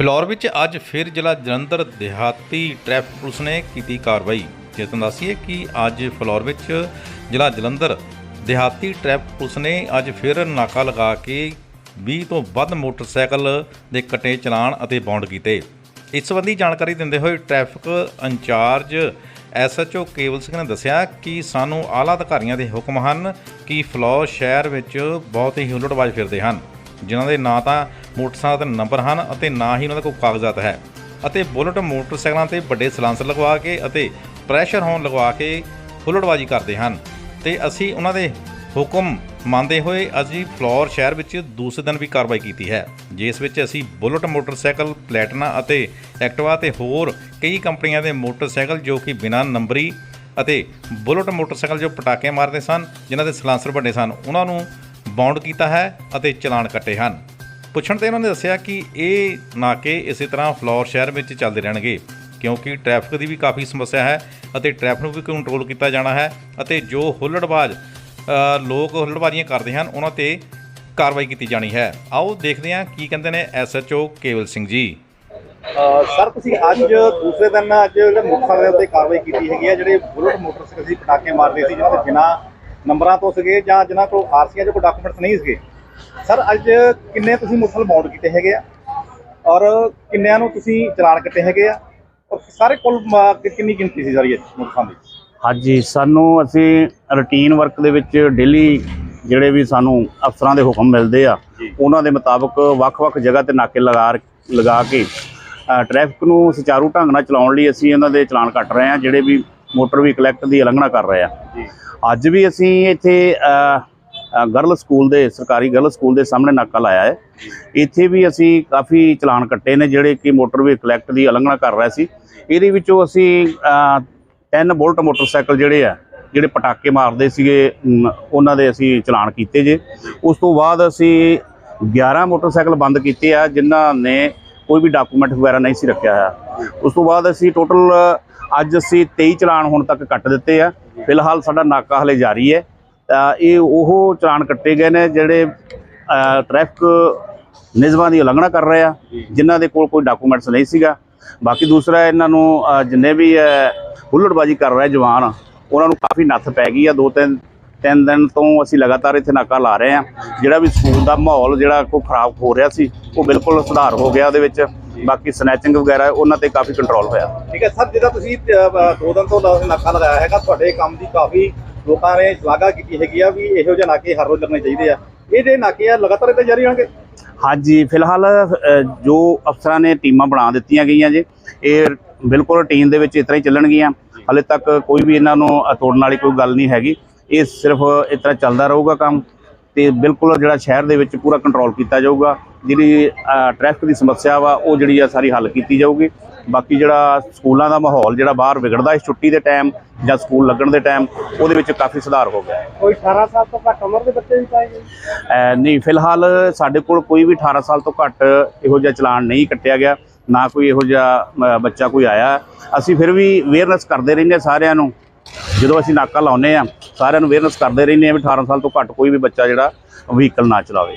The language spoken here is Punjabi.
ਫਿਲੌਰ ਵਿੱਚ ਅੱਜ ਫਿਰ ਜ਼ਿਲ੍ਹਾ ਜਲੰਧਰ ਦਿਹਾਤੀ ਟ੍ਰੈਫਿਕ ਪੁਲਿਸ ਨੇ ਕੀਤੀ ਕਾਰਵਾਈ। ਜਿਸ ਚੇਤਨ ਦੱਸੀਏ ਕਿ ਅੱਜ ਫਿਲੌਰ ਵਿੱਚ ਜ਼ਿਲ੍ਹਾ ਜਲੰਧਰ ਦਿਹਾਤੀ ਟ੍ਰੈਫਿਕ ਪੁਲਿਸ ਨੇ ਅੱਜ ਫਿਰ ਨਾਕਾ ਲਗਾ ਕੇ 20 ਤੋਂ ਵੱਧ ਮੋਟਰਸਾਈਕਲ ਦੇ ਕੱਟੇ ਚਲਾਨ ਅਤੇ ਬੌਂਡ ਕੀਤੇ। ਇਸ ਸੰਬੰਧੀ ਜਾਣਕਾਰੀ ਦਿੰਦੇ ਹੋਏ ਟ੍ਰੈਫਿਕ ਇੰਚਾਰਜ ਐਸਐਚਓ ਕੇਵਲ ਸਿੰਘ ਨੇ ਦੱਸਿਆ ਕਿ ਸਾਨੂੰ ਆਲਾ ਅਧਿਕਾਰੀਆਂ ਦੇ ਹੁਕਮ ਹਨ ਕਿ ਫਲੌਰ ਸ਼ਹਿਰ ਵਿੱਚ ਬਹੁਤ ਹੀ ਹੁੱਲੜਬਾਜ਼ ਫਿਰਦੇ ਹਨ, ਜਿਨ੍ਹਾਂ ਦੇ ਨਾਂ ਤਾਂ ਮੋਟਰਸਾਈਕਲ ਦੇ ਨੰਬਰ ਹਨ ਅਤੇ ਨਾ ਹੀ ਉਹਨਾਂ ਦਾ ਕੋਈ ਕਾਗਜ਼ਾਤ ਹੈ। ਅਤੇ ਬੁਲਟ ਮੋਟਰਸਾਈਕਲਾਂ ਤੇ ਵੱਡੇ ਸਲਾਂਸਰ ਲਗਵਾ ਕੇ ਅਤੇ ਪ੍ਰੈਸ਼ਰ ਹੋਣ ਲਗਵਾ ਕੇ ਹੁੱਲੜਬਾਜ਼ੀ ਕਰਦੇ ਹਨ। ਤੇ ਅਸੀਂ ਉਹਨਾਂ ਦੇ ਹੁਕਮ ਮੰਨਦੇ ਹੋਏ ਅਸੀਂ ਫਲੋਰ ਸ਼ਹਿਰ ਵਿੱਚ ਦੂਸਰੇ ਦਿਨ ਵੀ ਕਾਰਵਾਈ ਕੀਤੀ ਹੈ। ਜਿਸ ਵਿੱਚ ਅਸੀਂ ਬੁਲਟ ਮੋਟਰਸਾਈਕਲ, ਪਲੈਟਨਾ ਅਤੇ ਐਕਟਿਵਾ ਤੇ ਹੋਰ ਕਈ ਕੰਪਨੀਆਂ ਦੇ ਮੋਟਰਸਾਈਕਲ ਜੋ ਕਿ ਬਿਨਾਂ ਨੰਬਰੀ ਅਤੇ ਬੁਲਟ ਮੋਟਰਸਾਈਕਲ ਜੋ ਪਟਾਕੇ ਮਾਰਦੇ ਸਨ, ਜਿਨ੍ਹਾਂ ਦੇ ਸਲਾਂਸਰ ਵੱਡੇ ਸਨ, ਉਹਨਾਂ ਨੂੰ ਬਾਉਂਡ ਕੀਤਾ ਹੈ ਅਤੇ ਚਲਾਨ ਕੱਟੇ ਹਨ। ਪੁੱਛਣ ਤੇ ਉਹਨਾਂ ਨੇ ਦੱਸਿਆ ਕਿ ਇਹ ਨਾਕੇ ਇਸੇ ਤਰ੍ਹਾਂ ਫਲੋਰ ਸ਼ਹਿਰ ਵਿੱਚ ਚੱਲਦੇ ਰਹਿਣਗੇ, ਕਿਉਂਕਿ ਟ੍ਰੈਫਿਕ ਦੀ ਵੀ ਕਾਫੀ ਸਮੱਸਿਆ ਹੈ ਅਤੇ ਟ੍ਰੈਫਿਕ ਨੂੰ ਵੀ ਕੰਟਰੋਲ ਕੀਤਾ ਜਾਣਾ ਹੈ ਅਤੇ ਜੋ ਹੁੱਲੜਬਾਜ਼ ਲੋਕ ਹੁੱਲੜਬਾਜ਼ੀਆਂ ਕਰਦੇ ਹਨ, ਉਹਨਾਂ ਤੇ ਕਾਰਵਾਈ ਕੀਤੀ ਜਾਣੀ ਹੈ। ਆਓ ਦੇਖਦੇ ਹਾਂ ਕੀ ਕਹਿੰਦੇ ਨੇ ਐਸਐਚਓ ਕੇਵਲ ਸਿੰਘ ਜੀ। ਸਰ, ਤੁਸੀਂ ਅੱਜ ਦੂਸਰੇ ਦਿਨ ਅੱਜ ਜਿਹੜੇ ਮੋਟਰਸਾਈਕਲ ਉੱਤੇ ਕਾਰਵਾਈ ਕੀਤੀ ਹੈਗੀ ਹੈ ਜਿਹੜੇ ਬੁਲਟ ਮੋਟਰਸਾਈਕਲ ਸੀ, ਪਟਾਕੇ ਮਾਰਦੇ ਸੀ ਜਿਹਨਾਂ ਦੇ ਬਿਨਾ ਨੰਬਰਾਂ ਤੋਂ ਸੀਗੇ ਜਾਂ ਜਿਨ੍ਹਾਂ ਕੋਲ ਆਰਸੀਆਂ ਦੇ ਕੋਈ ਡਾਕੂਮੈਂਟਸ ਨਹੀਂ ਸੀਗੇ? ਸਰ ਅੱਜ ਕਿੰਨੇ ਤੁਸੀਂ ਮੋਟਰਸਾਈਕਲ ਬਾਉਂਡ ਕੀਤੇ ਹੈਗੇ ਆ? ਔਰ ਕਿੰਨਿਆਂ ਨੂੰ ਤੁਸੀਂ ਚਲਾਨ ਕੱਟੇ ਹੈਗੇ ਆ? ਔਰ ਸਾਰੇ ਕੁੱਲ ਕਿ- ਕਿੰਨੀ ਗਿਣਤੀ ਸੀ ਸਾਰੀ ਮੋਟਰਸਾਈਕਲ ਦੀ? ਹਾਂਜੀ ਸਾਨੂੰ ਅਸੀਂ ਰੂਟੀਨ ਵਰਕ ਦੇ ਵਿੱਚ ਡੇਲੀ ਜਿਹੜੇ ਵੀ ਸਾਨੂੰ ਅਫਸਰਾਂ ਦੇ ਹੁਕਮ ਮਿਲਦੇ ਆ ਜੀ। ਉਹਨਾਂ ਦੇ ਮੁਤਾਬਕ ਵੱਖ-ਵੱਖ ਜਗ੍ਹਾ ਤੇ ਨਾਕੇ ਲਗਾ ਲਗਾ ਕੇ ਅ, ਟ੍ਰੈਫਿਕ ਨੂੰ ਸੁਚਾਰੂ ਢੰਗ ਨਾਲ ਚਲਾਉਣ ਲਈ ਅਸੀਂ ਇਹਨਾਂ ਦੇ ਚਲਾਨ ਕੱਟ ਰਹੇ ਹਾਂ ਜਿਹੜੇ ਵੀ ਮੋਟਰ ਵਹੀਕਲ ਐਕਟ ਦੀ ਉਲੰਘਣਾ ਕਰ ਰਹੇ ਆ। ਜੀ। ਅੱਜ ਵੀ ਅਸੀਂ ਇੱਥੇ ਗਰਲ ਸਕੂਲ ਦੇ ਸਰਕਾਰੀ ਗਰਲ ਸਕੂਲ ਦੇ ਸਾਹਮਣੇ ਨਾਕਾ ਲਾਇਆ ਹੈ। ਇੱਥੇ ਵੀ ਅਸੀਂ ਕਾਫੀ ਚਲਾਨ ਕੱਟੇ ਨੇ ਜਿਹੜੇ ਕਿ ਮੋਟਰ ਵਹੀਕਲ ਐਕਟ ਦੀ ਉਲੰਘਣਾ ਕਰ ਰਹੇ ਸੀ। ਇਹਦੇ ਵਿੱਚੋਂ ਅਸੀਂ ਅ, ਤਿੰਨ ਬੁਲਟ ਮੋਟਰਸਾਈਕਲ ਜਿਹੜੇ ਆ ਜਿਹੜੇ ਪਟਾਕੇ ਮਾਰਦੇ ਸੀਗੇ ਉਹਨਾਂ ਦੇ ਅਸੀਂ ਚਲਾਨ ਕੀਤੇ ਜੇ। ਉਸ ਤੋਂ ਬਾਅਦ ਅਸੀਂ 11 ਮੋਟਰਸਾਈਕਲ ਬੰਦ ਕੀਤੇ ਆ ਜਿਨ੍ਹਾਂ ਨੇ ਕੋਈ ਵੀ ਡਾਕੂਮੈਂਟ ਵਗੈਰਾ ਨਹੀਂ ਸੀ ਰੱਖਿਆ ਹੋਇਆ। ਉਸ ਤੋਂ ਬਾਅਦ ਅਸੀਂ ਟੋਟਲ ਅੱਜ ਅਸੀਂ 23 ਚਲਾਨ ਹੁਣ ਤੱਕ ਕੱਟ ਦਿੱਤੇ ਆ। ਫਿਲਹਾਲ ਸਾਡਾ ਨਾਕਾ ਹਲੇ ਜਾਰੀ ਹੈ। ਤਾਂ ਇਹ ਉਹ ਚਲਾਨ ਕੱਟੇ ਗਏ ਨੇ ਜਿਹੜੇ ਅ, ਟ੍ਰੈਫਿਕ ਨਿਯਮਾਂ ਦੀ ਉਲੰਘਣਾ ਕਰ ਰਹੇ ਆ ਜਿਨ੍ਹਾਂ ਦੇ ਕੋਲ ਕੋਈ ਡਾਕੂਮੈਂਟਸ ਨਹੀਂ ਸੀਗਾ। ਬਾਕੀ ਦੂਸਰਾ ਇਹਨਾਂ ਨੂੰ ਜਿੰਨੇ ਵੀ ਅ, ਹੁੱਲੜਬਾਜ਼ੀ ਕਰ ਰਹੇ ਜਵਾਨ ਉਹਨਾਂ ਨੂੰ ਕਾਫੀ ਨੱਥ ਪੈ ਗਈ ਆ। ਦੋ ਤਿੰਨ ਤਿੰਨ ਦਿਨ ਤੋਂ ਅਸੀਂ ਲਗਾਤਾਰ ਇੱਥੇ ਨਾਕਾ ਲਾ ਰਹੇ ਆ। ਜਿਹੜਾ ਵੀ ਸਕੂਲ ਦਾ ਮਾਹੌਲ ਜਿਹੜਾ ਕੋ ਖਰਾਬ ਹੋ ਰਿਹਾ ਸੀ ਉਹ ਬਿਲਕੁਲ ਸੁਧਾਰ ਹੋ ਗਿਆ ਉਹਦੇ ਵਿੱਚ। ਬਾਕੀ ਸਨੈਚਿੰਗ ਵਗੈਰਾ ਉਹਨਾਂ ਤੇ ਕਾਫੀ ਕੰਟਰੋਲ ਹੋਇਆ। ਠੀਕ ਹੈ ਸਰ ਜਿਹਦਾ ਤੁਸੀਂ ਦੋ ਦਿਨ ਤੋਂ ਨਾਕਾ ਲਗਾਇਆ ਹੈਗਾ ਤੁਹਾਡੇ ਕੰਮ ਦੀ ਕਾਫੀ ਲੋਕਾਂ ਨੇ ਸ਼ਲਾਘਾ ਕੀਤੀ ਹੈਗੀ ਆ ਵੀ ਇਹੋ ਜਿਹੇ ਨਾਕੇ ਹਰ ਰੋਜ਼ ਲੱਗਣੇ ਚਾਹੀਦੇ ਆ। ਇਹ ਜਿਹੜੇ ਨਾਕੇ ਆ ਲਗਾਤਾਰ ਇੱਥੇ ਜਾਰੀ ਰਹਿਣਗੇ? ਹਾਂਜੀ ਫਿਲਹਾਲ ਜੋ ਅਫਸਰਾਂ ਨੇ ਟੀਮਾਂ ਬਣਾ ਦਿੱਤੀਆਂ ਗਈਆਂ ਜੇ ਇਹ ਬਿਲਕੁਲ ਰੂਟੀਨ ਦੇ ਵਿੱਚ ਇਸ ਤਰ੍ਹਾਂ ਹੀ ਚੱਲਣਗੀਆਂ। ਹਲੇ ਤੱਕ ਕੋਈ ਵੀ ਇਹਨਾਂ ਨੂੰ ਤੋੜਨ ਵਾਲੀ ਕੋਈ ਗੱਲ ਨਹੀਂ ਹੈਗੀ। ਇਹ ਸਿਰਫ ਇਸ ਤਰ੍ਹਾਂ ਚੱਲਦਾ ਰਹੂਗਾ ਕੰਮ ਤੇ ਬਿਲਕੁਲ ਜਿਹੜਾ ਸ਼ਹਿਰ ਦੇ ਵਿੱਚ ਪੂਰਾ ਕੰਟਰੋਲ ਕੀਤਾ ਜਾਊਗਾ। ਜਿਹੜੀ ਅ, ਟ੍ਰੈਫਿਕ ਦੀ ਸਮੱਸਿਆ ਵਾ ਉਹ ਜਿਹੜੀ ਆ ਸਾਰੀ ਹੱਲ ਕੀਤੀ ਜਾਊਗੀ। ਬਾਕੀ ਜਿਹੜਾ ਸਕੂਲਾਂ ਦਾ ਮਾਹੌਲ ਜਿਹੜਾ ਬਾਹਰ ਵਿਗੜਦਾ ਇਸ ਛੁੱਟੀ ਦੇ ਟਾਈਮ ਜਾਂ ਸਕੂਲ ਲੱਗਣ ਦੇ ਟਾਈਮ ਉਹਦੇ ਵਿੱਚ ਕਾਫੀ ਸੁਧਾਰ ਹੋ ਗਿਆ। ਕੋਈ 18 ਸਾਲ ਤੋਂ ਘੱਟ ਉਮਰ ਦੇ ਬੱਚੇ ਵੀ ਪਾਏ ਗਏ ਨਹੀਂ ਫਿਲਹਾਲ ਸਾਡੇ ਕੋਲ ਕੋਈ ਵੀ 18 ਸਾਲ ਤੋਂ ਘੱਟ ਇਹੋ ਜਿਹਾ ਚਲਾਨ ਨਹੀਂ ਕੱਟਿਆ ਗਿਆ ਨਾ ਕੋਈ ਇਹੋ ਜਿਹਾ ਬੱਚਾ ਕੋਈ ਆਇਆ। ਅਸੀਂ ਫਿਰ ਵੀ ਅਵੇਅਰਨੈਸ ਕਰਦੇ ਰਹਿੰਦੇ ਹਾਂ ਸਾਰਿਆਂ ਨੂੰ। ਜਦੋਂ ਅਸੀਂ ਨਾਕਾ ਲਾਉਂਦੇ ਆ ਸਾਰਿਆਂ ਨੂੰ ਅਵੇਅਰਨੈਸ ਕਰਦੇ ਰਹਿੰਦੇ ਆ ਵੀ 18 ਸਾਲ ਤੋਂ ਘੱਟ ਕੋਈ ਵੀ ਬੱਚਾ ਜਿਹੜਾ ਵਹੀਕਲ ਨਾ ਚਲਾਵੇ।